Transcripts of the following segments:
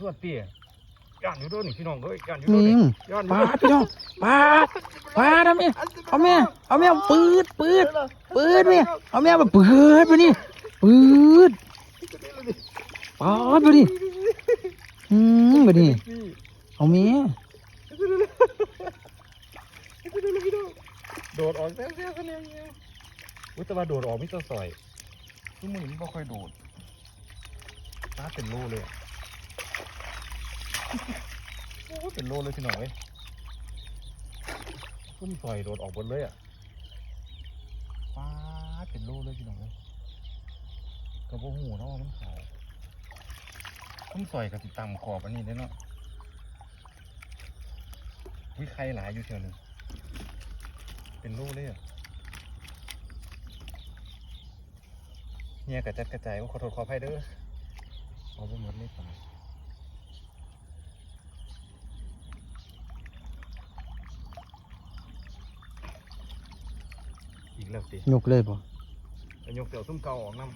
สวดๆเตี้ยย่านอยู่ด้วยนี่พี่น้องเอ้ยย่านอยู่มิด้วยงย่านอปยู่ลาด้วยพี่น้องปลาปลาทำไมเอาแม่เอาแม่ปืดปืดปืดแม่เอาแม่มาปืดมานี่ปืดปลาดมาดิอืมมาดิเอาแม่โดดออกแซ่บๆกันเนี่ยอุ้ยแต่ว่าโดดออกมิตรซอยทุกมือนี่บ่ค่อยโดดปลาเป็นโลเลยอะ โอ้เป็นโลเลยพี่น้องเอ้ยตุ้มซอยโดดออกหมดเลยอะปลาเป็นโลเลยพี่น้องเอ้ยกระโปงหูเนาะว่ามันขาวตุ้มซอยกับติดตามขอบอันนี้ได้เนาะวิใครหลายอยู่เชียวหนึงเป็นโลเลยอะเนี่ยกระจัดกระจายว่าขอโทษขออภัยเด้อเอาไปหมดเลยปลา อีกแล้วสิยกเลยบ่แล้วยกเสี่ยวซุ่มเก่าออกน้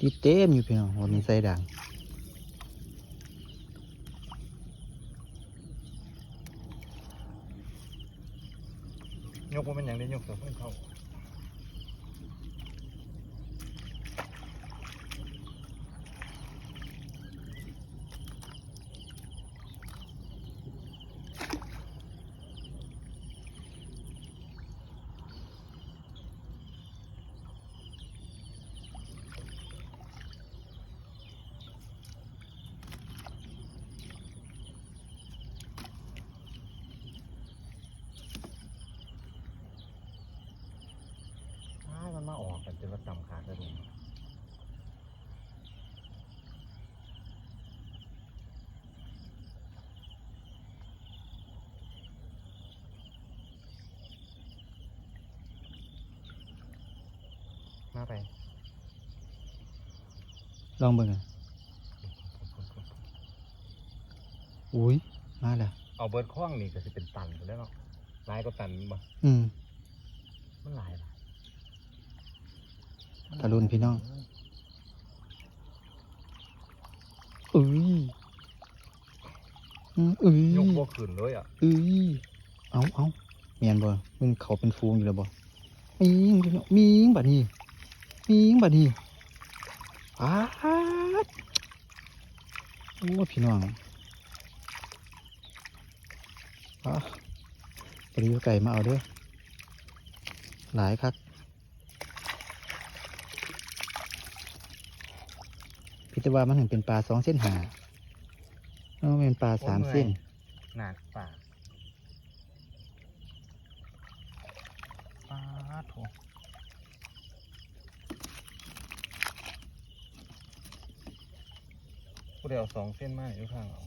ติดเต็มอยู่พี่น้องวันนี้ใส่ด่างำยกว่าเป็นอย่างนี้ยกเสี่ยวซุ่มเก่า อ้าว มันมาออกกันจนว่าต่ำขาดแล้วนี่มาไป ลองเบิ่งอะอุ้ย มาแล้ว เอาเบิร์ดคล้องนี่ก็จะเป็นตันไปแล้วเนาะลายก็ตันบ่อืม มันหลายล่ะ ตะลุนพี่น้องอุ้ยอืมอุ้ยยกบ่ขึ้นเลยอะอุ้ยเอาเอาเมียนบ่มันเขาเป็นฟูงอยู่แล้วบ่มิงพี่น้องมิงบัดนี้มิงบัดนี้ปาดโอ้พี่น้องอะปรีวไก่มาเอาเด้อหลายคั กพิจว่ามันถึงเป็นปลาสองเส้นหาเออมันเป็นปลาสามเส้น หนักป่าปลาโถผู้เดียวสองเส้นมากอยู่ข้างเอา